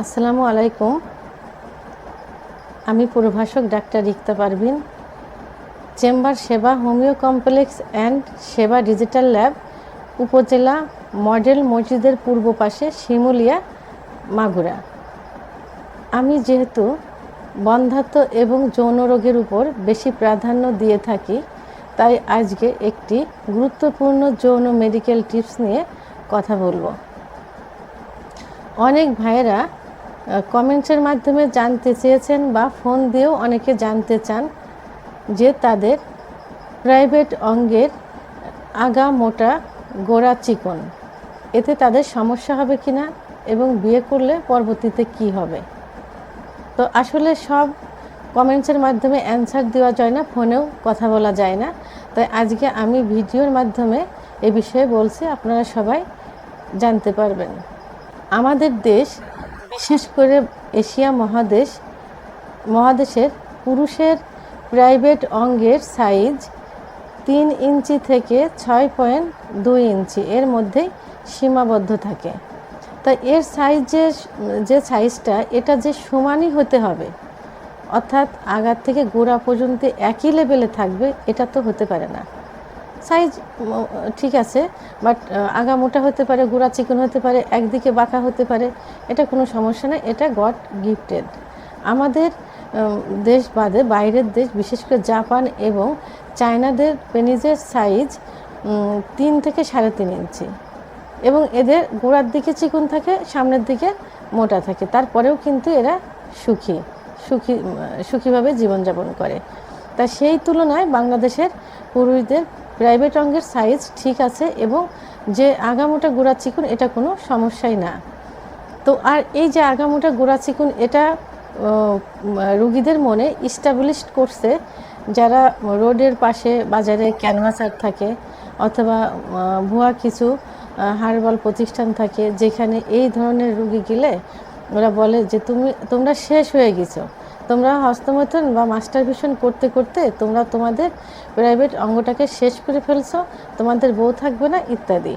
আসসালামু আলাইকুম। আমি প্রভাষক doctor Rikta Parvin. Chamber Seba, homeo complex and Seba digital lab উপজেলা মডেল মসজিদের পূর্ব পাশে শিমুলিয়া, মাগুরা। আমি যেহেতু বন্ধাত্ম এবং যৌন রোগের উপর বেশি প্রাধান্য দিয়ে থাকি, তাই আজকে একটি গুরুত্বপূর্ণ যৌন মেডিকেল টিপস নিয়ে কথা বলব। অনেক ভাইয়েরা কমেন্টসের মাধ্যমে জানতে চেয়েছেন বা ফোন দিয়েও অনেকে জানতে চান যে তাদের প্রাইভেট অঙ্গের আগা মোটা গোড়া চিকন, এতে তাদের সমস্যা হবে কি না এবং বিয়ে করলে পরবর্তীতে কি হবে? তো আসলে সব কমেন্টসের মাধ্যমে অ্যান্সার দেওয়া যায় না ফোনেও কথা বলা যায় না। তাই আজকে আমি ভিডিওর মাধ্যমে এ বিষয়ে বলছি, আপনারা সবাই জানতে পারবেন। আমাদের দেশ বিশেষ করে এশিয়া মহাদেশ, মহাদেশের পুরুষের প্রাইভেট অঙ্গের সাইজ তিন ইঞ্চি থেকে ছয় পয়েন্ট দুই ইঞ্চি। এর মধ্যেই সীমাবদ্ধ থাকে। তা এর সাইজ যে যে সাইজটা, এটা যে সমানই হতে হবে, অর্থাৎ আগার থেকে গোড়া পর্যন্ত একই লেভেলে থাকবে, এটা তো হতে পারে না। সাইজ ঠিক আছে, বাট আগা মোটা হতে পারে, গোড়া চিকন হতে পারে, একদিকে বাঁকা হতে পারে, এটা কোনো সমস্যা নেই, এটা গড গিফটেড। আমাদের দেশ বাদে, বাইরের দেশ, বিশেষ করে জাপান এবং চায়নাদের পেনিজের সাইজ তিন থেকে সাড়ে তিন ইঞ্চি। এবং এদের গোড়ার দিকে চিকন থাকে, সামনের দিকে মোটা থাকে, তারপরেও কিন্তু এরা সুখী সুখী সুখীভাবে জীবনযাপন করে। তা সেই তুলনায় বাংলাদেশের পুরুষদের প্রাইভেট অঙ্গের সাইজ ঠিক আছে এবং যে আগামোটা গোড়া চিকুন, এটা কোনো সমস্যাই না। তো আর এই যে আগামোটা গোড়া চিকুন, এটা রুগীদের মনে ইস্টাবলিশড করছে যারা রোডের পাশে বাজারে ক্যানভাসার থাকে অথবা ভুয়া কিছু হারবাল প্রতিষ্ঠান থাকে যেখানে এই ধরনের রুগী গেলে ওরা বলে যে, তুমি, তোমরা শেষ হয়ে গেছো। তোমরা হস্তমৈথুন বা মাস্টার ভিশন করতে করতে তোমরা তোমাদের প্রাইভেট অঙ্গটাকে শেষ করে ফেলছো, তোমাদের বউ থাকবে না, ইত্যাদি।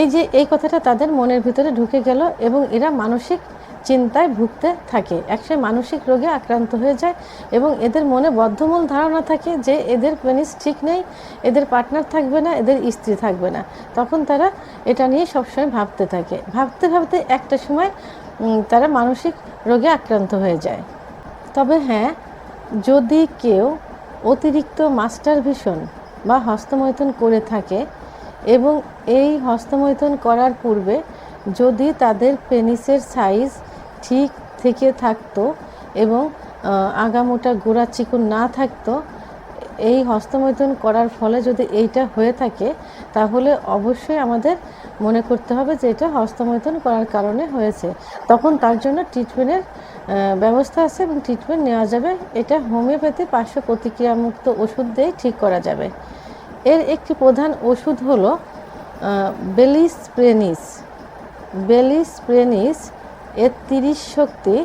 এই যে, এই কথাটা তাদের মনের ভিতরে ঢুকে গেল এবং এরা মানসিক চিন্তায় ভুগতে থাকে। একসময় মানসিক রোগে আক্রান্ত হয়ে যায় এবং এদের মনে বদ্ধমূল ধারণা থাকে যে এদের পেনিস ঠিক নেই, এদের পার্টনার থাকবে না, এদের স্ত্রী থাকবে না। তখন তারা এটা নিয়ে সবসময় ভাবতে থাকে। ভাবতে ভাবতে একটা সময় তারা মানসিক রোগে আক্রান্ত হয়ে যায়। তবে হ্যাঁ যদি কেউ অতিরিক্ত মাস্টার ভিশন বা হস্তমৈথুন করে থাকে এবং এই হস্তমৈথুন করার পূর্বে যদি তাদের পেনিসের সাইজ ঠিক থেকে থাকতো এবং আগামোটা গোড়া চিকুন না থাকতো, এই হস্তমৈথুন করার ফলে যদি এইটা হয়ে থাকে, তাহলে অবশ্যই আমাদের মনে করতে হবে যে এটা হস্তমৈথুন করার কারণে হয়েছে। তখন তার জন্য ট্রিটমেন্টের ব্যবস্থা আছে এবং ট্রিটমেন্ট নেওয়া যাবে। এটা হোমিওপ্যাথি পার্শ্ব প্রতিক্রিয়ামুক্ত ওষুধ দিয়ে ঠিক করা যাবে। এর একটি প্রধান ওষুধ হলো বেলিস্প্রেনিস। বেলিস্প্রেনিস এর তিরিশ শক্তি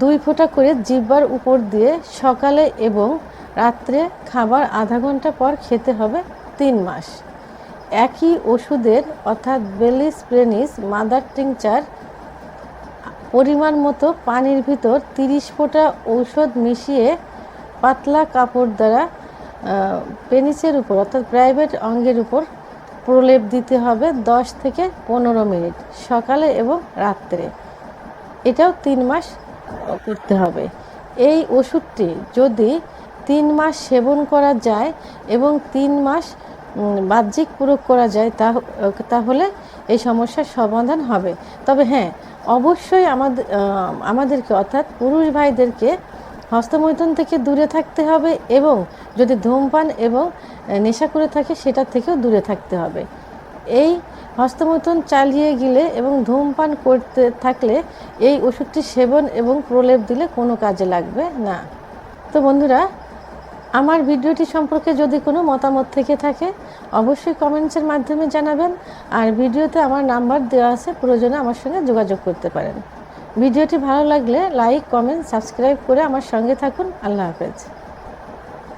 দুই ফোঁটা করে জিব্বার উপর দিয়ে সকালে এবং রাত্রে খাবার আধা ঘণ্টা পর খেতে হবে তিন মাস। একই ওষুধের অর্থাৎ বেলিস্প্রেনিস মাদার টিংচার পরিমাণ মতো পানির ভিতর তিরিশ ফোঁটা ঔষধ মিশিয়ে পাতলা কাপড় দ্বারা পেনিসের উপর, অর্থাৎ প্রাইভেট অঙ্গের উপর প্রলেপ দিতে হবে দশ থেকে পনেরো মিনিট সকালে এবং রাত্রে। এটাও তিন মাস করতে হবে। এই ওষুধটি যদি তিন মাস সেবন করা যায় এবং তিন মাস বাহ্যিক প্রয়োগ করা যায় তা তাহলে এই সমস্যার সমাধান হবে। তবে হ্যাঁ অবশ্যই আমাদের আমাদেরকে অর্থাৎ পুরুষ ভাইদেরকে হস্তমৈথুন থেকে দূরে থাকতে হবে এবং যদি ধূমপান এবং নেশা করে থাকে সেটার থেকেও দূরে থাকতে হবে। এই হস্তমৈথুন চালিয়ে গেলে এবং ধূমপান করতে থাকলে এই ওষুধটি সেবন এবং প্রলেপ দিলে কোনো কাজে লাগবে না। তো বন্ধুরা আমার ভিডিওটি সম্পর্কে যদি কোনো মতামত থেকে থাকে, অবশ্যই কমেন্টসের মাধ্যমে জানাবেন। আর ভিডিওতে আমার নাম্বার দেওয়া আছে, প্রয়োজনে আমার সঙ্গে যোগাযোগ করতে পারেন। ভিডিওটি ভালো লাগলে লাইক, কমেন্ট, সাবস্ক্রাইব করে আমার সঙ্গে থাকুন। আল্লাহ হাফেজ।